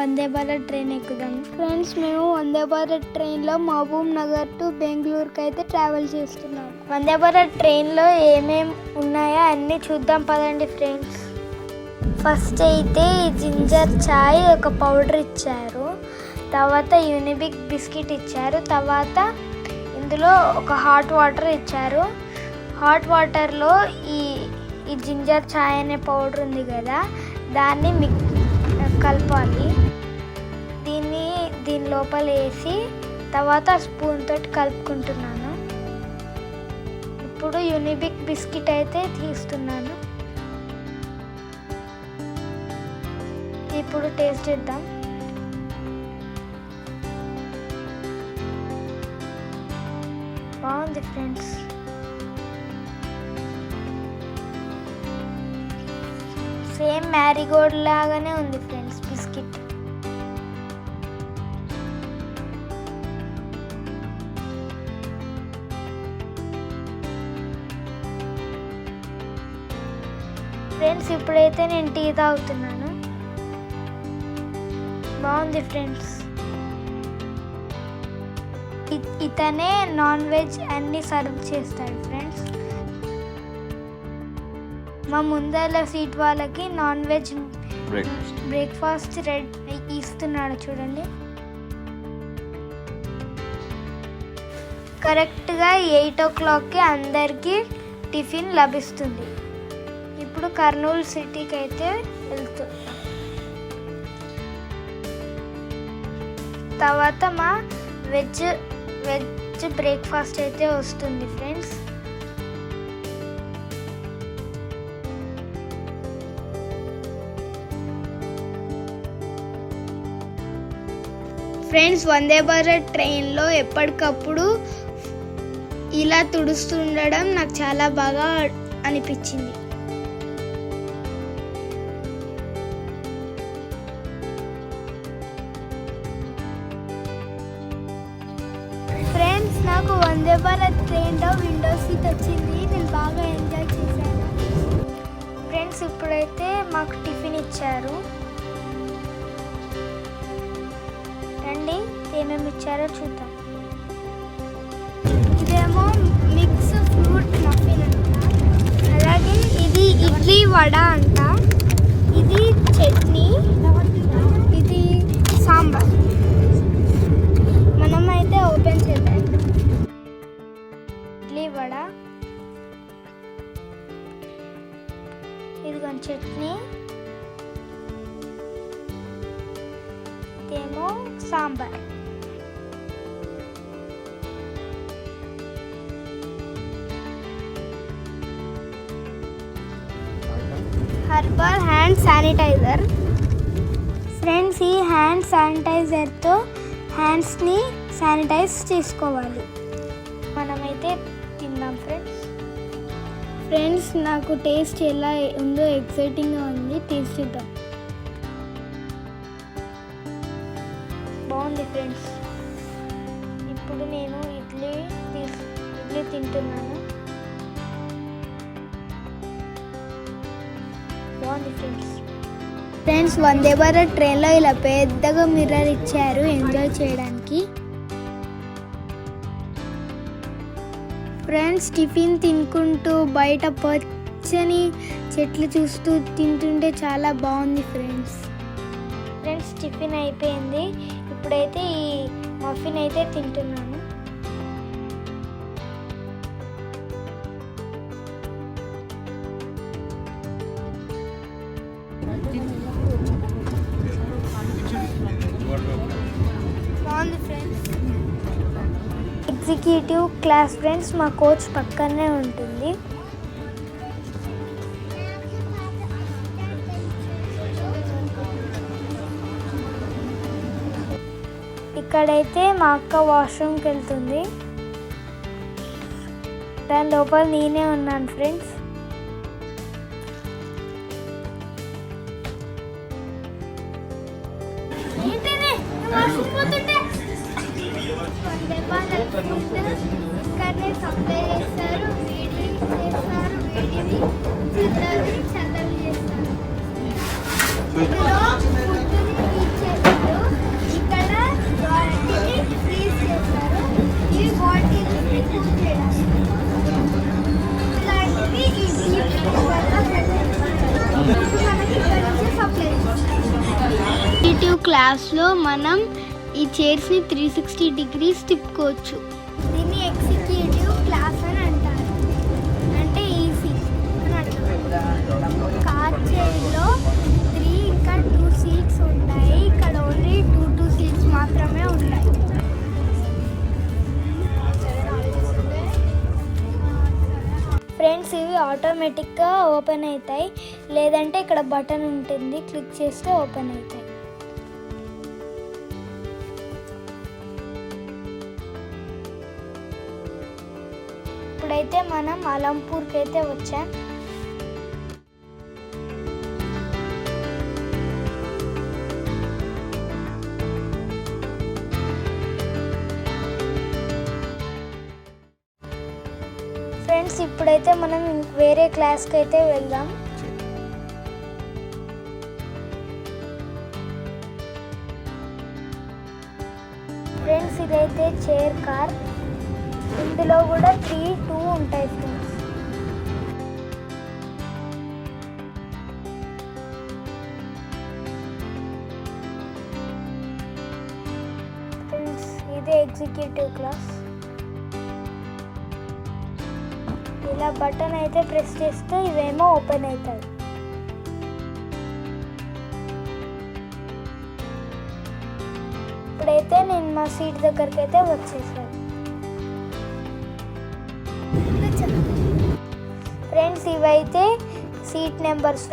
వందే Bharat train ఎక్కుదాం. Friends మేము వందే భారత్ ట్రైన్లో మహబూబ్ నగర్ టు బెంగళూరుకి అయితే ట్రావెల్ చేస్తున్నాం. వందే భారత్ ట్రైన్లో ఏమేమి ఉన్నాయో అన్నీ చూద్దాం పదండి ఫ్రెండ్స్. ఫస్ట్ అయితే జింజర్ చాయ్ ఒక పౌడర్ ఇచ్చారు. తర్వాత యూనిబిక్ బిస్కెట్ ఇచ్చారు. తర్వాత ఇందులో ఒక హాట్ వాటర్ ఇచ్చారు. హాట్ వాటర్లో ఈ ఈ జింజర్ చాయ్ అనే పౌడర్ ఉంది కదా దాన్ని మిక్ కలపాలి. లోపలేసి తర్వాత స్పూన్ తోటి కలుపుకుంటున్నాను. ఇప్పుడు యూనిబిక్ బిస్కెట్ అయితే తీస్తున్నాను. ఇప్పుడు టేస్ట్ చేద్దాం. బాగుంది ఫ్రెండ్స్. సేమ్ మ్యారీగోల్డ్ లాగానే ఉంది ఫ్రెండ్స్. ఫ్రెండ్స్ ఇప్పుడైతే నేను టీ తాగుతున్నాను. బాగుంది ఫ్రెండ్స్. ఇతనే నాన్ వెజ్ అన్ని సర్వ్ చేస్తాడు ఫ్రెండ్స్. మా ముందర సీట్ వాళ్ళకి నాన్ వెజ్ బ్రేక్ఫాస్ట్ రెడ్ ఇస్తున్నాడు చూడండి. కరెక్ట్గా ఎయిట్ ఓ క్లాక్కి అందరికీ టిఫిన్ లభిస్తుంది. కర్నూలు సిటీకి అయితే వెళ్తున్నాం తర్వాత మా వెజ్ వెజ్ బ్రేక్ఫాస్ట్ అయితే వస్తుంది ఫ్రెండ్స్ ఫ్రెండ్స్ వందే భారత్ ట్రైన్లో ఎప్పటికప్పుడు ఇలా తుడుస్తుండడం నాకు చాలా బాగా అనిపించింది. నాకు వందే భారత్ ట్రైన్లో విండో సీట్ వచ్చింది. నేను బాగా ఎంజాయ్ చేశాను. ఫ్రెండ్స్ ఇప్పుడైతే మాకు టిఫిన్ ఇచ్చారు. రండి ఏమేమి ఇచ్చారో చూద్దాం. ఇదేమో మిక్స్ ఫ్రూట్ మఫిన్ అంట. అలాగే ఇది ఇడ్లీ వడ అంట. ఇది చట్నీ. ఇది సాంబార్. శానిటైజర్ ఫ్రెండ్స్ ఈ హ్యాండ్ శానిటైజర్తో హ్యాండ్స్ని శానిటైజ్ చేసుకోవాలి. మనమైతే తిందాం ఫ్రెండ్స్ ఫ్రెండ్స్ నాకు టేస్ట్ ఎలా ఉందో ఎక్సైటింగ్గా ఉంది. తీసిద్దాం బాగుంది ఫ్రెండ్స్ ఇప్పుడు నేను ఇడ్లీ తీస్- ఇడ్లీ తింటున్నాను. బాగుంది ఫ్రెండ్స్ ఫ్రెండ్స్ వందే భారత్ ట్రైన్లో ఇలా పెద్దగా మిర్రర్ ఇచ్చారు. ఎంజాయ్ చేయడానికి. ఫ్రెండ్స్ టిఫిన్ తినుకుంటూ బయట పచ్చని చెట్లు చూస్తూ తింటుంటే చాలా బాగుంది ఫ్రెండ్స్. ఫ్రెండ్స్ టిఫిన్ అయిపోయింది. ఇప్పుడైతే ఈ మఫిన్ అయితే తింటున్నాను. ఎగ్జిక్యూటివ్ క్లాస్ ఫ్రెండ్స్ మా కోచ్ పక్కనే ఉంటుంది. ఇక్కడైతే మా అక్క వాష్రూమ్కి వెళ్తుంది. దాని లోపల నేనే ఉన్నాను ఫ్రెండ్స్. ఇక్కడనే సప్లై చేస్తారు వేడి చేస్తారు వేడిని చల్లవి చల్లవి చేస్తారు. ఇందులో ఫుడ్ని హీట్ చేస్తారు. ఇక్కడ ఫ్రీజ్ చేస్తారు. బాటిల్ని చేయడానికి ఇలాంటివి ఈ డీప్ మనకి ఇక్కడ నుంచి సప్లై క్లాస్లో మనం ఈ చైర్స్ని త్రీ సిక్స్టీ డిగ్రీస్ తిప్పుకోవచ్చు ఆటోమేటిక్గా ఓపెన్ అవుతాయి. లేదంటే ఇక్కడ బటన్ ఉంటుంది. క్లిక్ చేస్తే ఓపెన్ అవుతాయి. ఇప్పుడైతే మనం అలంపూర్కి అయితే వచ్చాం. ఫ్రెండ్స్ ఇప్పుడైతే మనం వేరే క్లాస్కి అయితే వెళ్దాం. ఫ్రెండ్స్ ఇదైతే చైర్ కార్ ఇందులో కూడా త్రీ టూ ఉంటాయి ఫ్రెండ్స్ ఫ్రెండ్స్ ఇది ఎగ్జిక్యూటివ్ క్లాస్ ఇలా బటన్ అయితే ప్రెస్ చేస్తే ఇవేమో ఓపెన్ అవుతాయి. ఇప్పుడైతే నేను మా సీట్ దగ్గరికి అయితే వచ్చేసాను. ఫ్రెండ్స్ ఇవైతే సీట్ నెంబర్స్.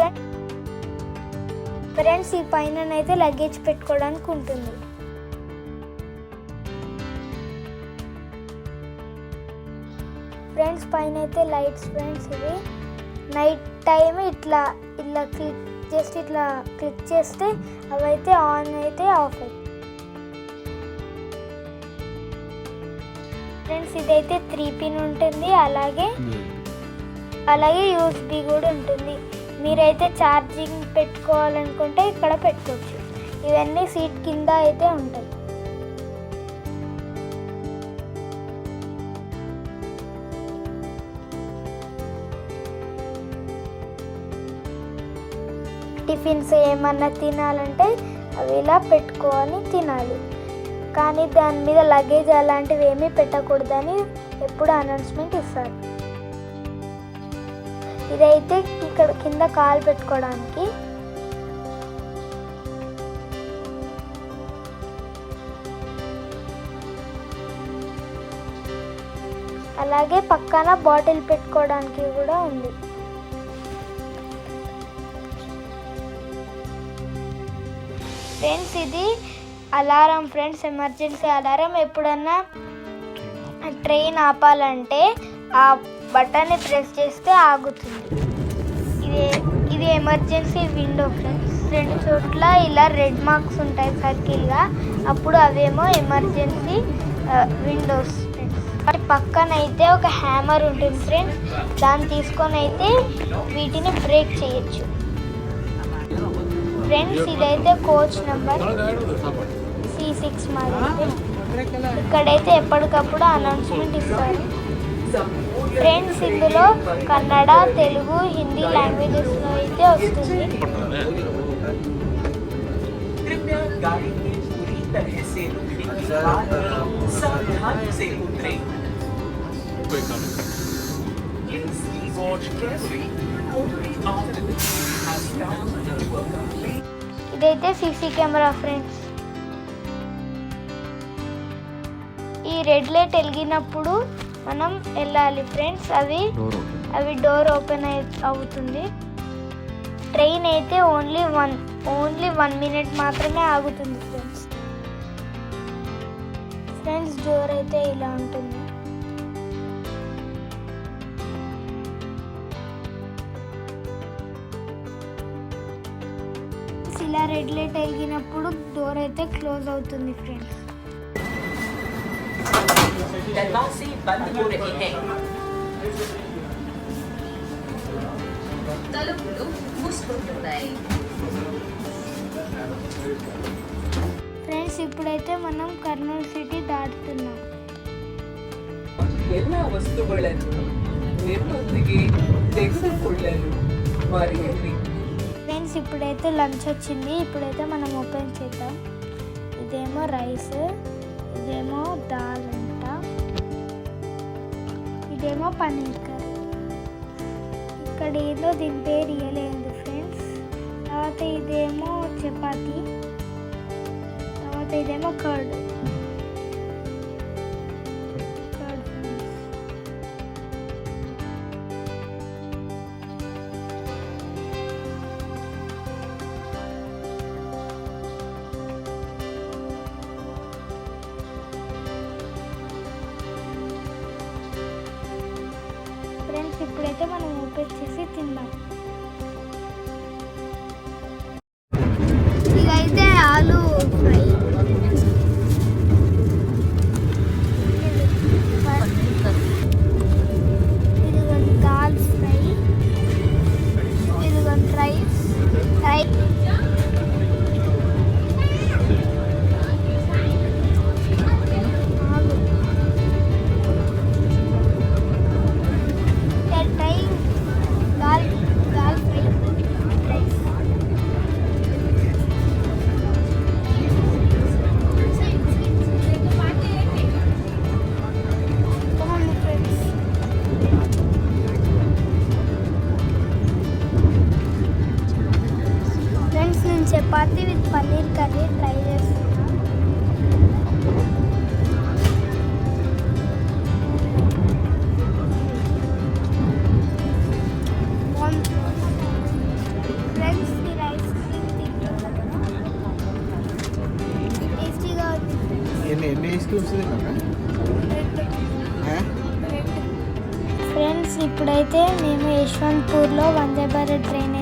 ఫ్రెండ్స్ ఈ పైన అయితే లగేజ్ పెట్టుకోవడానికి ఉంటుంది. ఫ్రెండ్స్ పైన అయితే లైట్స్ ఫ్రెండ్స్ ఇవి. నైట్ టైం ఇట్లా ఇట్లా క్లిక్ జస్ట్ ఇట్లా క్లిక్ చేస్తే అవైతే ఆన్ అయితే ఆఫ్ అవుతాయి ఫ్రెండ్స్ ఇదైతే త్రీ పిన్ ఉంటుంది అలాగే అలాగే యూఎస్బి కూడా ఉంటుంది. మీరైతే ఛార్జింగ్ పెట్టుకోవాలనుకుంటే ఇక్కడ పెట్టుకోవచ్చు. ఇవన్నీ సీట్ కింద అయితే ఉంటాయి. టిఫిన్స్ ఏమన్నా తినాలంటే అవి ఇలా పెట్టుకొని తినాలి. కానీ దాని మీద లగేజ్ అలాంటివి ఏమీ పెట్టకూడదని ఎప్పుడు అనౌన్స్మెంట్ ఇస్తారు. ఇదైతే ఇక్కడ కింద కాలు పెట్టుకోవడానికి. అలాగే పక్కన బాటిల్ పెట్టుకోవడానికి కూడా ఉంది. ఫ్రెండ్స్ ఇది అలారం ఫ్రెండ్స్ ఎమర్జెన్సీ అలారం. ఎప్పుడన్నా ట్రైన్ ఆపాలంటే ఆ బటన్ని ప్రెస్ చేస్తే ఆగుతుంది. ఇది ఇది ఎమర్జెన్సీ విండో ఫ్రెండ్స్ రెండు చోట్ల ఇలా రెడ్ మార్క్స్ ఉంటాయి సర్కిల్గా అప్పుడు అవేమో ఎమర్జెన్సీ uh, విండోస్ పక్కన అయితే ఒక హ్యామర్ ఉంటుంది ఫ్రెండ్స్ దాన్ని తీసుకొని అయితే వీటిని బ్రేక్ చేయొచ్చు. ఫ్రెండ్స్ ఇదైతే కోచ్ నెంబర్ సి సిక్స్ మాది. ఇక్కడైతే ఎప్పటికప్పుడు అనౌన్స్మెంట్ ఇస్తారు. ఫ్రెండ్స్ ఇందులో కన్నడ తెలుగు హిందీ లాంగ్వేజెస్లో అయితే వస్తుంది. Watch carefully only after the has done. ఇదైతే సీసీ కెమెరా ఫ్రెండ్స్. ఈ రెడ్ లైట్ వెలిగినప్పుడు మనం వెళ్ళాలి ఫ్రెండ్స్. అవి అవి డోర్ ఓపెన్ అయి- అవుతుంది. ట్రైన్ అయితే only one only one minute మాత్రమే ఆగుతుంది ఫ్రెండ్స్. ఫ్రెండ్స్ డోర్ అయితే ఇలా ఉంటుంది. ఇలా రెడ్ లైట్ వెలిగినప్పుడు డోర్ అయితే క్లోజ్ అవుతుంది ఫ్రెండ్స్ दरवाजे बंद हो रहे हैं తలుపులు మూసుకుంటున్నాయి ఫ్రెండ్స్ ఇప్పుడైతే మనం కర్నూలు సిటీ దాటుతున్నాం ಎಲ್ಲ ವಸ್ತುಗಳನ್ನು ನಿಮ್ಮೊಂದಿಗೆ ತೆಗೆದುಕೊಳ್ಳಲು ಮರೆಯಲಿ ఫ్రెండ్స్ ఇప్పుడైతే లంచ్ వచ్చింది. ఇప్పుడైతే మనం ఓపెన్ చేద్దాం. ఇదేమో రైస్ ఇదేమో దాల్ అంట. ఇదేమో పన్నీర్ కర్రీ. ఇక్కడ ఏదో దీని పేరు ఇయ్యలేదు ఫ్రెండ్స్. తర్వాత ఇదేమో చపాతి. తర్వాత ఇదేమో కర్డ్. చేసి తిందాం ఫ్రెండ్స్ ఇప్పుడైతే మేము యశ్వంత్పూర్లో వందే భారత్ ట్రైన్